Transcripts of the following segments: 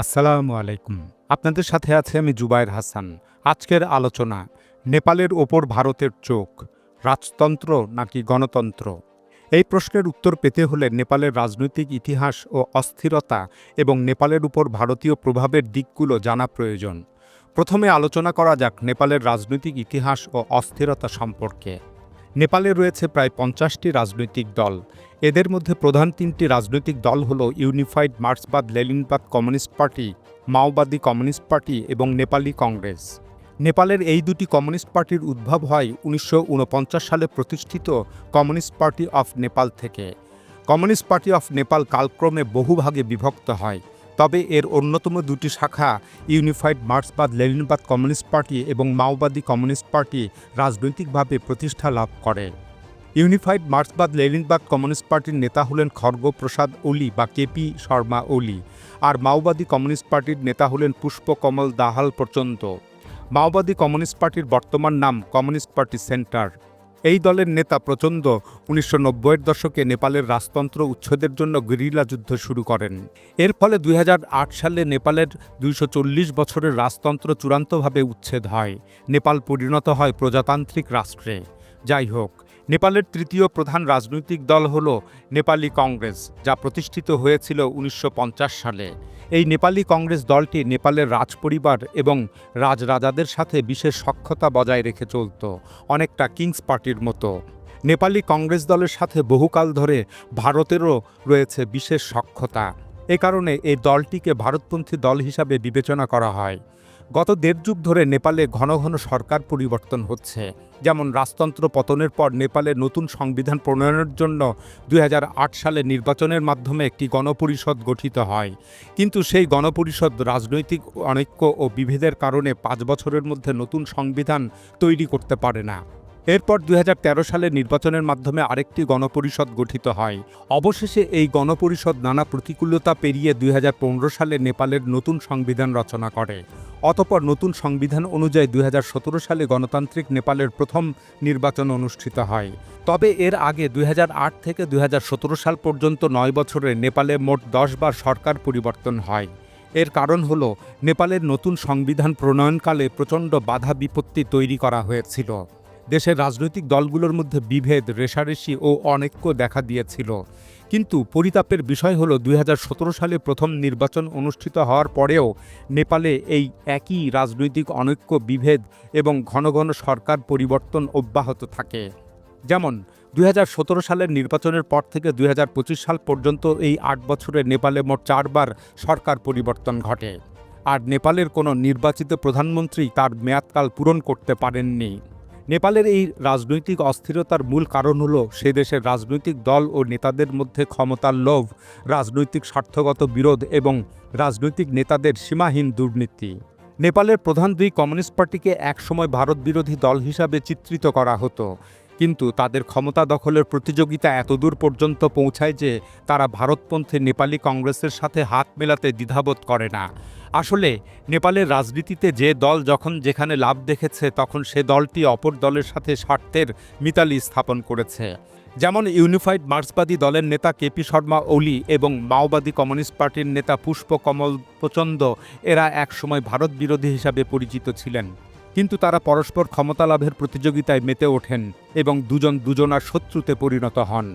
আসসালামু আলাইকুম। আপনাদের সাথে আছে আমি জুবায়ের হাসান। আজকের আলোচনা, নেপালের ওপর ভারতের চোখ, রাজতন্ত্র নাকি গণতন্ত্র? এই প্রশ্নের উত্তর পেতে হলে নেপালের রাজনৈতিক ইতিহাস ও অস্থিরতা এবং নেপালের উপর ভারতীয় প্রভাবের দিকগুলো জানা প্রয়োজন। প্রথমে আলোচনা করা যাক নেপালের রাজনৈতিক ইতিহাস ও অস্থিরতা সম্পর্কে। নেপালে রয়েছে প্রায় পঞ্চাশটি রাজনৈতিক দল। এদের মধ্যে প্রধান তিনটি রাজনৈতিক দল হল ইউনিফাইড মার্ক্সবাদ, লেনিনবাদ কমিউনিস্ট পার্টি, মাওবাদী কমিউনিস্ট পার্টি এবং নেপালি কংগ্রেস। নেপালের এই দুটি কমিউনিস্ট পার্টির উদ্ভব হয় উনিশশো উনপঞ্চাশ সালে প্রতিষ্ঠিত কমিউনিস্ট পার্টি অফ নেপাল থেকে। কমিউনিস্ট পার্টি অফ নেপাল কালক্রমে বহুভাগে বিভক্ত হয়, তবে এর অন্যতম দুটি শাখা ইউনিফাইড মার্ক্সবাদ, লেনিনবাদ কমিউনিস্ট পার্টি এবং মাওবাদী কমিউনিস্ট পার্টি রাজনৈতিকভাবে প্রতিষ্ঠা লাভ করে। ইউনিফাইড মার্ক্সবাদ লেনিনবাদ কমিউনিস্ট পার্টির নেতা হলেন খড়গপ্রসাদ ওলি বা কেপি শর্মা ওলি। আর মাওবাদী কমিউনিস্ট পার্টির নেতা হলেন পুষ্পকমল দাহাল প্রচণ্ড। মাওবাদী কমিউনিস্ট পার্টির বর্তমান নাম কমিউনিস্ট পার্টি সেন্টার। এই দলের নেতা প্রচণ্ড উনিশশো নব্বইয়ের দশকে নেপালের রাজতন্ত্র উচ্ছেদের জন্য গেরিলা যুদ্ধ শুরু করেন। এর ফলে দুই হাজার আট সালে নেপালের দুইশো চল্লিশ বছরের রাজতন্ত্র চূড়ান্তভাবে উচ্ছেদ হয়। নেপাল পরিণত হয় প্রজাতান্ত্রিক রাষ্ট্রে। যাই হোক নেপালের তৃতীয় প্রধান রাজনৈতিক দল হল নেপালি কংগ্রেস, যা প্রতিষ্ঠিত হয়েছিল উনিশশো পঞ্চাশ সালে। এই নেপালি কংগ্রেস দলটি নেপালের রাজপরিবার এবং রাজরাজাদের সাথে বিশেষ সক্ষতা বজায় রেখে চলত, অনেকটা কিংস পার্টির মতো। নেপালি কংগ্রেস দলের সাথে বহুকাল ধরে ভারতেরও রয়েছে বিশেষ সক্ষতা। এ কারণে এই দলটিকে ভারতপন্থী দল হিসাবে বিবেচনা করা হয়। গত দেড় যুগ ধরে নেপালে ঘন ঘন সরকার পরিবর্তন হচ্ছে। যেমন রাজতন্ত্র পতনের পর নেপালে নতুন সংবিধান প্রণয়নের জন্য দু হাজার আট সালে নির্বাচনের মাধ্যমে একটি গণপরিষদ গঠিত হয়। কিন্তু সেই গণপরিষদ রাজনৈতিক অনৈক্য ও বিভেদের কারণে পাঁচ বছরের মধ্যে নতুন সংবিধান তৈরি করতে পারে না। এরপর দুই হাজার তেরো সালে নির্বাচনের মাধ্যমে আরেকটি গণপরিষদ গঠিত হয়। অবশেষে এই গণপরিষদ নানা প্রতিকূলতা পেরিয়ে দুই হাজার পনেরো সালে নেপালের নতুন সংবিধান রচনা করে। অতপর নতুন সংবিধান অনুযায়ী দুই হাজার সতেরো সালে গণতান্ত্রিক নেপালের প্রথম নির্বাচন অনুষ্ঠিত হয়। তবে এর আগে দুই হাজার আট থেকে দুই হাজার সতেরো সাল পর্যন্ত নয় বছরে নেপালে মোট দশ বার সরকার পরিবর্তন হয়। এর কারণ হল, নেপালের নতুন সংবিধান প্রণয়নকালে প্রচণ্ড বাধা বিপত্তি তৈরি করা হয়েছিল। দেশের রাজনৈতিক দলগুলোর মধ্যে বিভেদ রেশারেশি ও অনেক্য দেখা দিয়েছিল। কিন্তু পরিতাপের বিষয় হলো দুই সালে প্রথম নির্বাচন অনুষ্ঠিত হওয়ার পরেও নেপালে এই একই রাজনৈতিক অনৈক্য বিভেদ এবং ঘন ঘন সরকার পরিবর্তন অব্যাহত থাকে। যেমন, দুই হাজার সতেরো সালের নির্বাচনের পর থেকে দুই হাজার পঁচিশ সাল পর্যন্ত এই আট বছরে নেপালে মোট চারবার সরকার পরিবর্তন ঘটে। আর নেপালের কোনো নির্বাচিত প্রধানমন্ত্রী তার মেয়াদকাল পূরণ করতে পারেননি। নেপালের এই রাজনৈতিক অস্থিরতার মূল কারণ হল সে দেশের রাজনৈতিক দল ও নেতাদের মধ্যে ক্ষমতার লোভ, রাজনৈতিক স্বার্থগত বিরোধ এবং রাজনৈতিক নেতাদের সীমাহীন দুর্নীতি। নেপালের প্রধান দুই কমিউনিস্ট পার্টিকে একসময় ভারত বিরোধী দল হিসাবে চিত্রিত করা হতো। কিন্তু তাদের ক্ষমতা দখলের প্রতিযোগিতা এতদূর পর্যন্ত পৌঁছায় যে তারা ভারতপন্থী নেপালি কংগ্রেসের সাথে হাত মেলাতে দ্বিধাবোধ করে না। আসলে নেপালের রাজনীতিতে যে দল যখন যেখানে লাভ দেখেছে, তখন সে দলটি অপর দলের সাথে স্বার্থের মিতালি স্থাপন করেছে। যেমন ইউনিফাইড মার্ক্সবাদী দলের নেতা কেপি শর্মা, ওলি এবং মাওবাদী কমিউনিস্ট পার্টির নেতা পুষ্প কমল প্রচণ্ড এরা একসময় ভারত বিরোধী হিসাবে পরিচিত ছিলেন। কিন্তু তারা পরস্পর ক্ষমতা লাভের প্রতিযোগিতায় মেতে ওঠেন এবং দুজন দুজনার শত্রুতে পরিণত হন।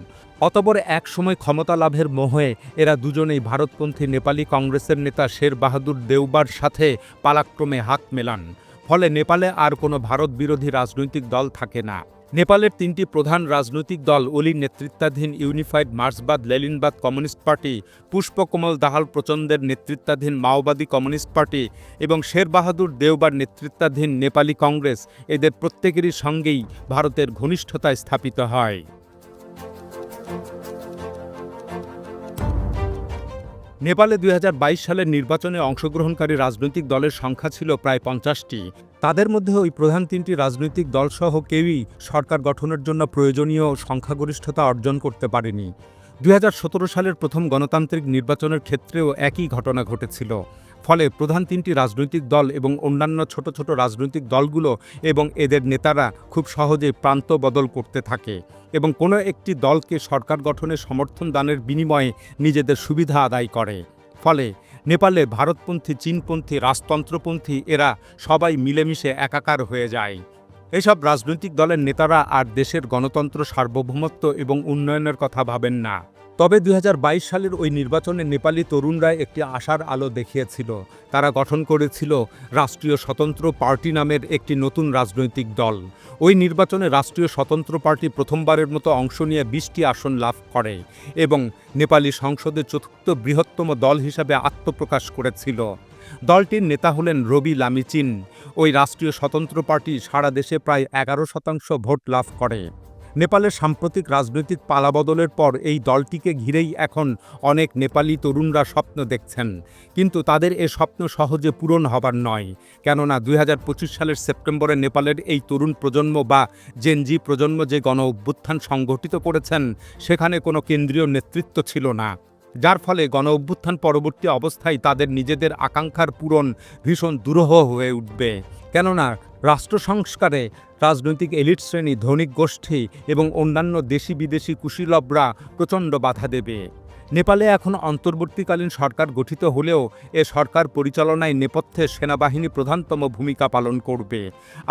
অতপর একসময় ক্ষমতা লাভের মোহে এরা দুজনেই ভারতপন্থী নেপালি কংগ্রেসের নেতা শের বাহাদুর দেউবার সাথে পালাক্রমে হাত মেলান। ফলে নেপালে আর কোনো ভারত বিরোধী রাজনৈতিক দল থাকে না। নেপালের তিনটি প্রধান রাজনৈতিক দল অলির নেতৃত্বাধীন ইউনিফাইড মার্ক্সবাদ লেলিনবাদ কমিউনিস্ট পার্টি, পুষ্পকমল দাহাল প্রচন্দের নেতৃত্বাধীন মাওবাদী কমিউনিস্ট পার্টি এবং শেরবাহাদুর দেওবার নেতৃত্বাধীন নেপালি কংগ্রেস এদের প্রত্যেকেরই সঙ্গেই ভারতের ঘনিষ্ঠতা স্থাপিত হয়। নেপালে দুই হাজার বাইশ সালের নির্বাচনে অংশগ্রহণকারী রাজনৈতিক দলের সংখ্যা ছিল প্রায় পঞ্চাশটি। তাদের মধ্যে ওই প্রধান তিনটি রাজনৈতিক দলসহ কেউই সরকার গঠনের জন্য প্রয়োজনীয় সংখ্যাগরিষ্ঠতা অর্জন করতে পারেনি। দুই হাজার সতেরো সালের প্রথম গণতান্ত্রিক নির্বাচনের ক্ষেত্রেও একই ঘটনা ঘটেছিল। ফলে প্রধান তিনটি রাজনৈতিক দল এবং অন্যান্য ছোট ছোট রাজনৈতিক দলগুলো এবং এদের নেতারা খুব সহজে প্রান্ত বদল করতে থাকে এবং কোনো একটি দলকে সরকার গঠনে সমর্থন দানের বিনিময়ে নিজেদের সুবিধা আদায় করে। ফলে নেপালে ভারতপন্থী, চীনপন্থী, রাজতন্ত্রপন্থী এরা সবাই মিলেমিশে একাকার হয়ে যায়। এসব রাজনৈতিক দলের নেতারা আর দেশের গণতন্ত্র সার্বভৌমত্ব এবং উন্নয়নের কথা ভাবেন না। তবে দুই হাজার বাইশ সালের ওই নির্বাচনে নেপালি তরুণরা একটি আশার আলো দেখিয়েছিল। তারা গঠন করেছিল রাষ্ট্রীয় স্বতন্ত্র পার্টি নামের একটি নতুন রাজনৈতিক দল। ওই নির্বাচনে রাষ্ট্রীয় স্বতন্ত্র পার্টি প্রথমবারের মতো অংশ নিয়ে বিশটি আসন লাভ করে এবং নেপালি সংসদে চতুর্থ বৃহত্তম দল হিসাবে আত্মপ্রকাশ করেছিল। দলটির নেতা হলেন রবি লামিচিন। ওই রাষ্ট্রীয় স্বতন্ত্র পার্টি সারা দেশে প্রায় এগারো শতাংশ ভোট লাভ করে। নেপালের সাম্প্রতিক রাজনৈতিক পালাবদলের পর এই দলটিকে ঘিরেই এখন অনেক নেপালি তরুণরা স্বপ্ন দেখছেন। কিন্তু তাদের এ স্বপ্ন সহজে পূরণ হবার নয়। কেননা দুই হাজার পঁচিশ সালের সেপ্টেম্বরে নেপালের এই তরুণ প্রজন্ম বা জেনজি প্রজন্ম যে গণ অভ্যুত্থান সংগঠিত করেছেন, সেখানে কোনো কেন্দ্রীয় নেতৃত্ব ছিল না। যার ফলে গণ অভ্যুত্থান পরবর্তী অবস্থায় তাদের নিজেদের আকাঙ্ক্ষার পূরণ ভীষণ দুরূহ হয়ে উঠবে। কেননা রাষ্ট্র সংস্কারে রাজনৈতিক এলিট শ্রেণি, ধনিক গোষ্ঠী এবং অন্যান্য দেশি বিদেশি কুশীলবরা প্রচণ্ড বাধা দেবে। নেপালে এখন অন্তর্বর্তীকালীন সরকার গঠিত হলেও এ সরকার পরিচালনায় নেপথ্যে সেনাবাহিনী প্রধানতম ভূমিকা পালন করবে।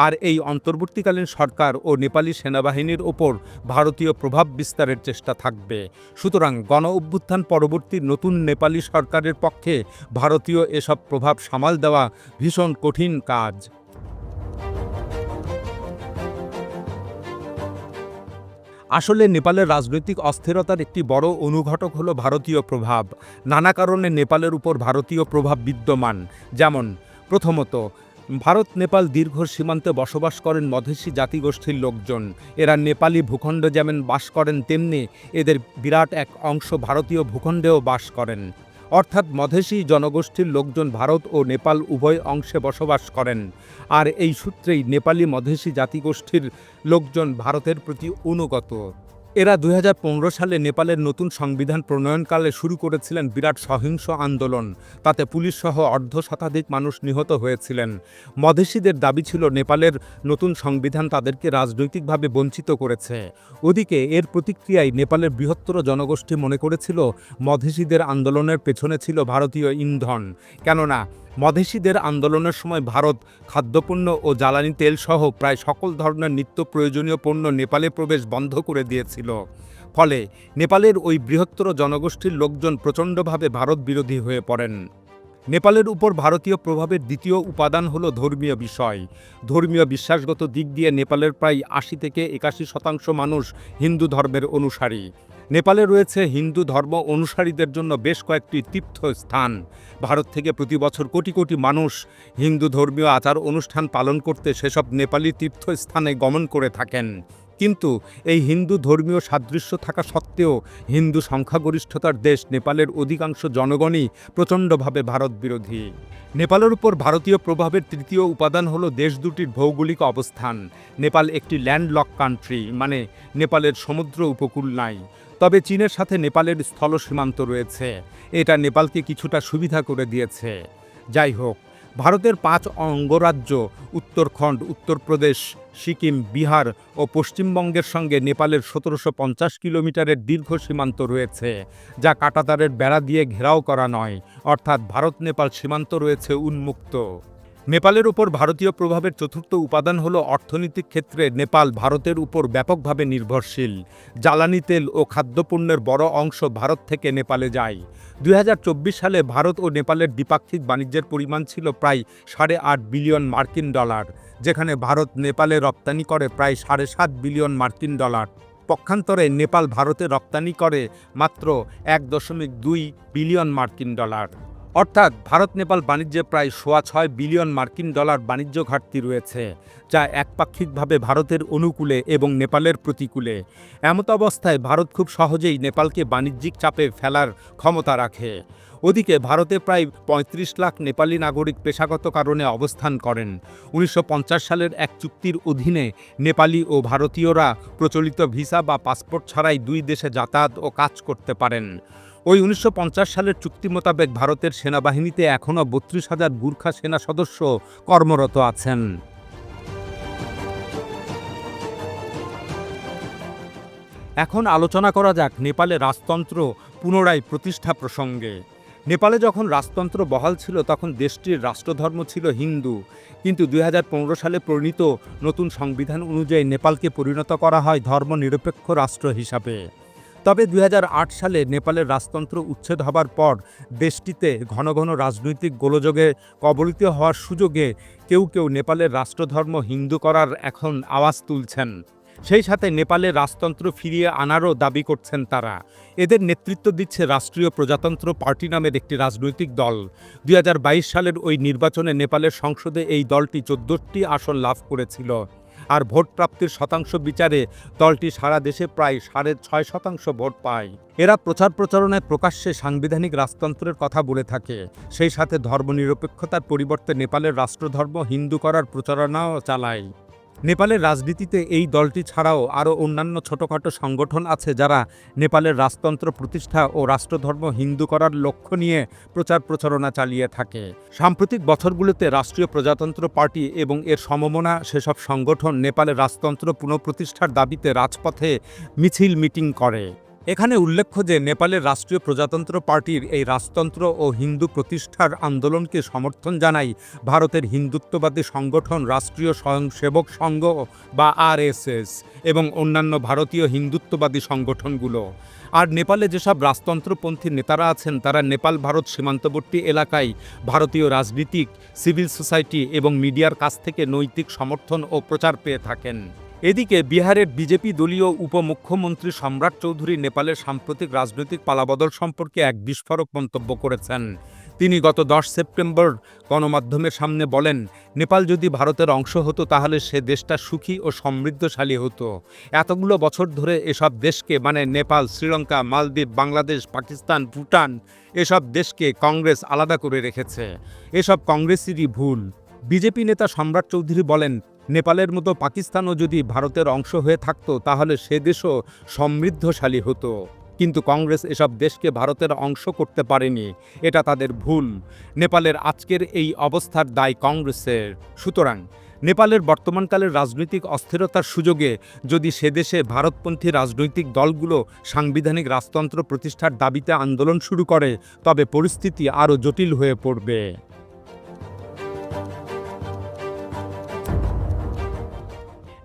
আর এই অন্তর্বর্তীকালীন সরকার ও নেপালি সেনাবাহিনীর ওপর ভারতীয় প্রভাব বিস্তারের চেষ্টা থাকবে। সুতরাং গণ অভ্যুত্থান পরবর্তী নতুন নেপালি সরকারের পক্ষে ভারতীয় এসব প্রভাব সামাল দেওয়া ভীষণ কঠিন কাজ। আসলে নেপালের রাজনৈতিক অস্থিরতার একটি বড় অনুঘটক হলো ভারতীয় প্রভাব। নানা কারণে নেপালের উপর ভারতীয় প্রভাব বিদ্যমান। যেমন, প্রথমত, ভারত, নেপাল দীর্ঘ সীমান্তে বসবাস করেন মধেশী জাতিগোষ্ঠীর লোকজন। এরা নেপালি ভূখণ্ড যেমন বাস করেন, তেমনি এদের বিরাট এক অংশ ভারতীয় ভূখণ্ডেও বাস করেন। অর্থাৎ মধেশী জনগোষ্ঠীর লোকজন ভারত ও নেপাল উভয় অংশে বসবাস করেন। আর এই সূত্রেই নেপালি মধেশী জাতিগোষ্ঠীর লোকজন ভারতের প্রতি অনুগত। এরা দুই হাজার পনেরো সালে নেপালের নতুন সংবিধান প্রণয়নকালে শুরু করেছিলেন বিরাট সহিংস আন্দোলন। তাতে পুলিশ সহ অর্ধ শতাধিক মানুষ নিহত হয়েছিলেন। মধেসীদের দাবি ছিল নেপালের নতুন সংবিধান তাদেরকে রাজনৈতিকভাবে বঞ্চিত করেছে। ওদিকে এর প্রতিক্রিয়ায় নেপালের বৃহত্তর জনগোষ্ঠী মনে করেছিল মধেসীদের আন্দোলনের পেছনে ছিল ভারতীয় ইন্ধন। কেননা মধেসীদের আন্দোলনের সময় ভারত খাদ্যপণ্য ও জ্বালানি তেল সহ প্রায় সকল ধরনের নিত্য প্রয়োজনীয় পণ্য নেপালে প্রবেশ বন্ধ করে দিয়েছিল। ফলে নেপালের ওই বৃহত্তর জনগোষ্ঠীর লোকজন প্রচণ্ডভাবে ভারত বিরোধী হয়ে পড়েন। নেপালের উপর ভারতীয় প্রভাবের দ্বিতীয় উপাদান হলো ধর্মীয় বিষয়। ধর্মীয় বিশ্বাসগত দিক দিয়ে নেপালের প্রায় আশি থেকে একাশি শতাংশ মানুষ হিন্দু ধর্মের অনুসারী। নেপালে রয়েছে হিন্দু ধর্ম অনুসারীদের জন্য বেশ কয়েকটি তীর্থস্থান। ভারত থেকে প্রতি বছর কোটি কোটি মানুষ হিন্দু ধর্মীয় আচার অনুষ্ঠান পালন করতে সেসব নেপালি তীর্থস্থানে গমন করে থাকেন। কিন্তু এই হিন্দু ধর্মীয় সাদৃশ্য থাকা সত্ত্বেও হিন্দু সংখ্যাগরিষ্ঠতার দেশ নেপালের অধিকাংশ জনগণই প্রচণ্ডভাবে ভারত বিরোধী নেপালের উপর ভারতীয় প্রভাবের তৃতীয় উপাদান হলো দেশ দুটির ভৌগোলিক অবস্থান। নেপাল একটি ল্যান্ডলক কান্ট্রি মানে নেপালের সমুদ্র উপকূল নাই। তবে চীনের সাথে নেপালের স্থল সীমান্ত রয়েছে। এটা নেপালকে কিছুটা সুবিধা করে দিয়েছে। যাই হোক ভারতের পাঁচ অঙ্গরাজ্য, উত্তরখণ্ড, উত্তরপ্রদেশ, সিকিম, বিহার ও পশ্চিমবঙ্গের সঙ্গে নেপালের সতেরোশো পঞ্চাশ কিলোমিটারের দীর্ঘ সীমান্ত রয়েছে, যা কাটাতারের বেড়া দিয়ে ঘেরাও করা নয়, অর্থাৎ ভারত নেপাল সীমান্ত রয়েছে উন্মুক্ত। নেপালের উপর ভারতীয় প্রভাবের চতুর্থ উপাদান হল অর্থনৈতিক ক্ষেত্রে নেপাল ভারতের উপর ব্যাপকভাবে নির্ভরশীল। জ্বালানি তেল ও খাদ্যপণ্যের বড় অংশ ভারত থেকে নেপালে যায়। দু হাজার চব্বিশ সালে ভারত ও নেপালের দ্বিপাক্ষিক বাণিজ্যের পরিমাণ ছিল প্রায় সাড়ে আট বিলিয়ন মার্কিন ডলার, যেখানে ভারত নেপালে রপ্তানি করে প্রায় সাড়ে সাত বিলিয়ন মার্কিন ডলার। পক্ষান্তরে নেপাল ভারতে রপ্তানি করে মাত্র এক দশমিক দুই বিলিয়ন মার্কিন ডলার। অর্থাৎ ভারত, নেপাল বাণিজ্যে প্রায় সোয়া ছয় বিলিয়ন মার্কিন ডলার বাণিজ্য ঘাটতি রয়েছে, যা একপাক্ষিকভাবে ভারতের অনুকূলে এবং নেপালের প্রতিকূলে। এমত অবস্থায় ভারত খুব সহজেই নেপালকে বাণিজ্যিক চাপে ফেলার ক্ষমতা রাখে। ওদিকে ভারতে প্রায় ৩৫ লাখ নেপালি নাগরিক পেশাগত কারণে অবস্থান করেন। উনিশশো পঞ্চাশ সালের এক চুক্তির অধীনে নেপালি ও ভারতীয়রা প্রচলিত ভিসা বা পাসপোর্ট ছাড়াই দুই দেশে যাতায়াত ও কাজ করতে পারেন। ওই উনিশশো পঞ্চাশ সালের চুক্তি মোতাবেক ভারতের সেনাবাহিনীতে এখনও বত্রিশ হাজার গুর্খা সেনা সদস্য কর্মরত আছেন। এখন আলোচনা করা যাক নেপালে রাজতন্ত্র পুনরায় প্রতিষ্ঠা প্রসঙ্গে। নেপালে যখন রাজতন্ত্র বহাল ছিল, তখন দেশটির রাষ্ট্রধর্ম ছিল হিন্দু। কিন্তু দু হাজার পনেরো সালে প্রণীত নতুন সংবিধান অনুযায়ী নেপালকে পরিণত করা হয় ধর্মনিরপেক্ষ রাষ্ট্র হিসাবে। তবে দুই হাজার আট সালে নেপালের রাজতন্ত্র উচ্ছেদ হবার পর দেশটিতে ঘন ঘন রাজনৈতিক গোলযোগে কবলিত হওয়ার সুযোগে কেউ কেউ নেপালের রাষ্ট্রধর্ম হিন্দু করার এখন আওয়াজ তুলছেন। সেই সাথে নেপালের রাজতন্ত্র ফিরিয়ে আনারও দাবি করছেন তারা। এদের নেতৃত্ব দিচ্ছে রাষ্ট্রীয় প্রজাতন্ত্র পার্টি নামের একটি রাজনৈতিক দল। দুই হাজার বাইশ সালের ওই নির্বাচনে নেপালের সংসদে এই দলটি চোদ্দটি আসন লাভ করেছিল। আর ভোট প্রাপ্তির শতাংশ বিচারে দলটি সারা দেশে প্রায় সাড়ে ছয় শতাংশ ভোট পায়। এরা প্রচার প্রচারণায় প্রকাশ্যে সাংবিধানিক রাজতন্ত্রের কথা বলে থাকে। সেই সাথে ধর্মনিরপেক্ষতার পরিবর্তে নেপালের রাষ্ট্রধর্ম হিন্দু করার প্রচারণাও চালায়। নেপালের রাজনীতিতে এই দলটি ছাড়াও আরও অন্যান্য ছোটোখাটো সংগঠন আছে যারা নেপালের রাজতন্ত্র প্রতিষ্ঠা ও রাষ্ট্রধর্ম হিন্দু করার লক্ষ্য নিয়ে প্রচার প্রচারণা চালিয়ে থাকে। সাম্প্রতিক বছরগুলোতে রাষ্ট্রীয় প্রজাতন্ত্র পার্টি এবং এর সমমনা সেসব সংগঠন নেপালের রাজতন্ত্র পুনঃপ্রতিষ্ঠার দাবিতে রাজপথে মিছিল মিটিং করে। এখানে উল্লেখ্য যে নেপালের রাষ্ট্রীয় প্রজাতন্ত্র পার্টির এই রাজতন্ত্র ও হিন্দু প্রতিষ্ঠার আন্দোলনকে সমর্থন জানায় ভারতের হিন্দুত্ববাদী সংগঠন রাষ্ট্রীয় স্বয়ংসেবক সংঘ বা আরএসএস এবং অন্যান্য ভারতীয় হিন্দুত্ববাদী সংগঠনগুলো। আর নেপালে যেসব রাজতন্ত্রপন্থী নেতারা আছেন, তারা নেপাল, ভারত সীমান্তবর্তী এলাকায় ভারতীয় রাজনীতিক, সিভিল সোসাইটি এবং মিডিয়ার কাছ থেকে নৈতিক সমর্থন ও প্রচার পেয়ে থাকেন। এদিকে বিহারের বিজেপি দলীয় উপমুখ্যমন্ত্রী সম্রাট চৌধুরী নেপালের সাম্প্রতিক রাজনৈতিক পালাবদল সম্পর্কে এক বিস্ফোরক মন্তব্য করেছেন। তিনি গত দশ সেপ্টেম্বর গণমাধ্যমের সামনে বলেন, নেপাল যদি ভারতের অংশ হতো তাহলে সে দেশটা সুখী ও সমৃদ্ধশালী হতো। এতগুলো বছর ধরে এসব দেশকে মানে নেপাল, শ্রীলঙ্কা, মালদ্বীপ, বাংলাদেশ, পাকিস্তান, ভুটান, এসব দেশকে কংগ্রেস আলাদা করে রেখেছে। এসব কংগ্রেসেরই ভুল। বিজেপি নেতা সম্রাট চৌধুরী বলেন নেপালের মতো পাকিস্তানও যদি ভারতের অংশ হয়ে থাকতো, তাহলে সে দেশও সমৃদ্ধশালী হতো। কিন্তু কংগ্রেস এসব দেশকে ভারতের অংশ করতে পারেনি। এটা তাদের ভুল। নেপালের আজকের এই অবস্থার দায় কংগ্রেসের। সুতরাং, নেপালের বর্তমানকালের রাজনৈতিক অস্থিরতার সুযোগে যদি সে দেশে ভারতপন্থী রাজনৈতিক দলগুলো সাংবিধানিক রাজতন্ত্র প্রতিষ্ঠার দাবিতে আন্দোলন শুরু করে, তবে পরিস্থিতি আরও জটিল হয়ে পড়বে।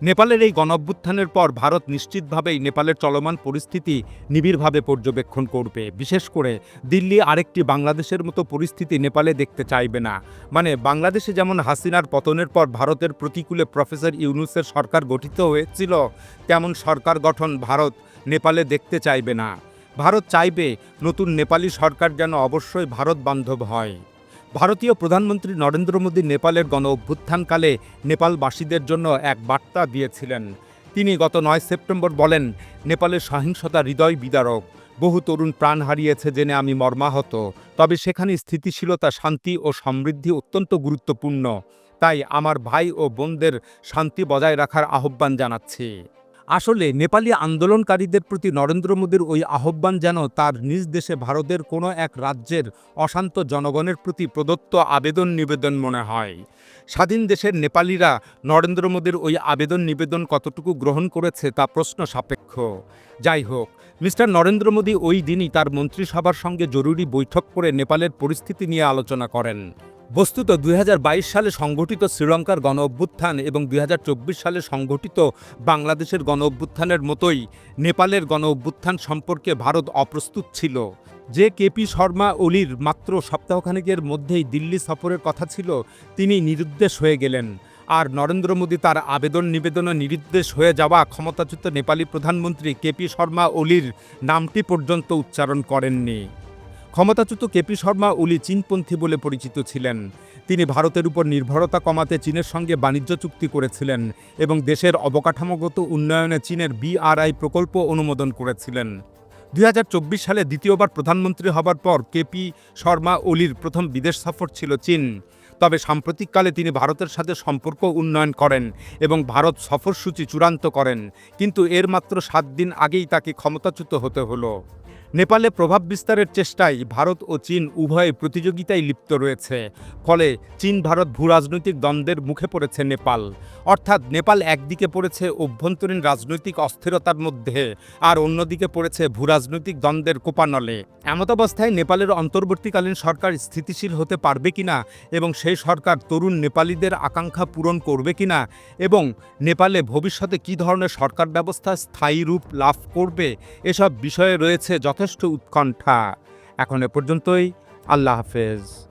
নেপালের এই গণঅভ্যুত্থানের পর ভারত নিশ্চিতভাবেই নেপালের চলমান পরিস্থিতি নিবিড়ভাবে পর্যবেক্ষণ করবে। বিশেষ করে দিল্লি আরেকটি বাংলাদেশের মতো পরিস্থিতি নেপালে দেখতে চাইবে না। মানে বাংলাদেশে যেমন হাসিনার পতনের পর ভারতের প্রতিকূলে প্রফেসর ইউনুসের সরকার গঠিত হয়েছিল, তেমন সরকার গঠন ভারত নেপালে দেখতে চাইবে না। ভারত চাইবে নতুন নেপালি সরকার যেন অবশ্যই ভারত বান্ধব হয়। ভারতীয় প্রধানমন্ত্রী নরেন্দ্র মোদী নেপালের গণ অভ্যুত্থানকালে নেপালবাসীদের জন্য এক বার্তা দিয়েছিলেন। তিনি গত নয় সেপ্টেম্বর বলেন, নেপালের সহিংসতা হৃদয় বিদারক। বহু তরুণ প্রাণ হারিয়েছে জেনে আমি মর্মাহত। তবে সেখানে স্থিতিশীলতা, শান্তি ও সমৃদ্ধি অত্যন্ত গুরুত্বপূর্ণ। তাই আমার ভাই ও বোনদের শান্তি বজায় রাখার আহ্বান জানাচ্ছি। আসলে নেপালি আন্দোলনকারীদের প্রতি নরেন্দ্র মোদীর ওই আহ্বান যেন তার নিজ দেশে ভারতের কোনো এক রাজ্যের অশান্ত জনগণের প্রতি প্রদত্ত আবেদন নিবেদন মনে হয়। স্বাধীন দেশের নেপালিরা নরেন্দ্র মোদীর ওই আবেদন নিবেদন কতটুকু গ্রহণ করেছে তা প্রশ্ন সাপেক্ষ। যাই হোক, মিস্টার নরেন্দ্র মোদী ওই দিনই তার মন্ত্রিসভার সঙ্গে জরুরি বৈঠক করে নেপালের পরিস্থিতি নিয়ে আলোচনা করেন। বস্তুত দুই হাজার বাইশ সালে সংগঠিত শ্রীলঙ্কার গণ অভ্যুত্থান এবং দুই হাজার চব্বিশ সালে সংগঠিত বাংলাদেশের গণ অভ্যুত্থানের মতোই নেপালের গণ অভ্যুত্থান সম্পর্কে ভারত অপ্রস্তুত ছিল। যে কেপি শর্মা ওলির মাত্র সপ্তাহখানেকের মধ্যেই দিল্লি সফরের কথা ছিল, তিনি নিরুদ্দেশ হয়ে গেলেন। আর নরেন্দ্র মোদী তার আবেদন নিবেদনে নিরুদ্দেশ হয়ে যাওয়া ক্ষমতাচ্যুত নেপালি প্রধানমন্ত্রী কেপি শর্মা ওলির নামটি পর্যন্ত উচ্চারণ করেননি। ক্ষমতাচ্যুত কেপি শর্মা ওলি চীনপন্থী বলে পরিচিত ছিলেন। তিনি ভারতের উপর নির্ভরতা কমাতে চীনের সঙ্গে বাণিজ্য চুক্তি করেছিলেন এবং দেশের অবকাঠামোগত উন্নয়নে চীনের বিআরআই প্রকল্প অনুমোদন করেছিলেন। দুই হাজার চব্বিশ সালে দ্বিতীয়বার প্রধানমন্ত্রী হবার পর কেপি শর্মা ওলির প্রথম বিদেশ সফর ছিল চীন। তবে সাম্প্রতিককালে তিনি ভারতের সাথে সম্পর্ক উন্নয়ন করেন এবং ভারত সফরসূচি চূড়ান্ত করেন, কিন্তু এর মাত্র সাত দিন আগেই তাকে ক্ষমতাচ্যুত হতে হলো। নেপালে প্রভাব বিস্তারের চেষ্টায় ভারত ও চীন উভয় প্রতিযোগিতায় লিপ্ত রয়েছে। ফলে চীন ভারত ভূরাজনৈতিক দ্বন্দ্বের মুখে পড়েছে নেপাল। অর্থাৎ নেপাল একদিকে পড়েছে অভ্যন্তরীণ রাজনৈতিক অস্থিরতার মধ্যে আর অন্যদিকে পড়েছে ভূরাজনৈতিক দ্বন্দ্বের কোপানলে। এমতাবস্থায় নেপালের অন্তর্বর্তীকালীন সরকার স্থিতিশীল হতে পারবে কিনা এবং সেই সরকার তরুণ নেপালিদের আকাঙ্ক্ষা পূরণ করবে কিনা এবং নেপালে ভবিষ্যতে কী ধরনের সরকার ব্যবস্থা স্থায়ী রূপ লাভ করবে, এসব বিষয়ে রয়েছে যথেষ্ট উৎকণ্ঠা। এখন এ পর্যন্তই আল্লাহ হাফেজ।